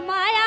মায়া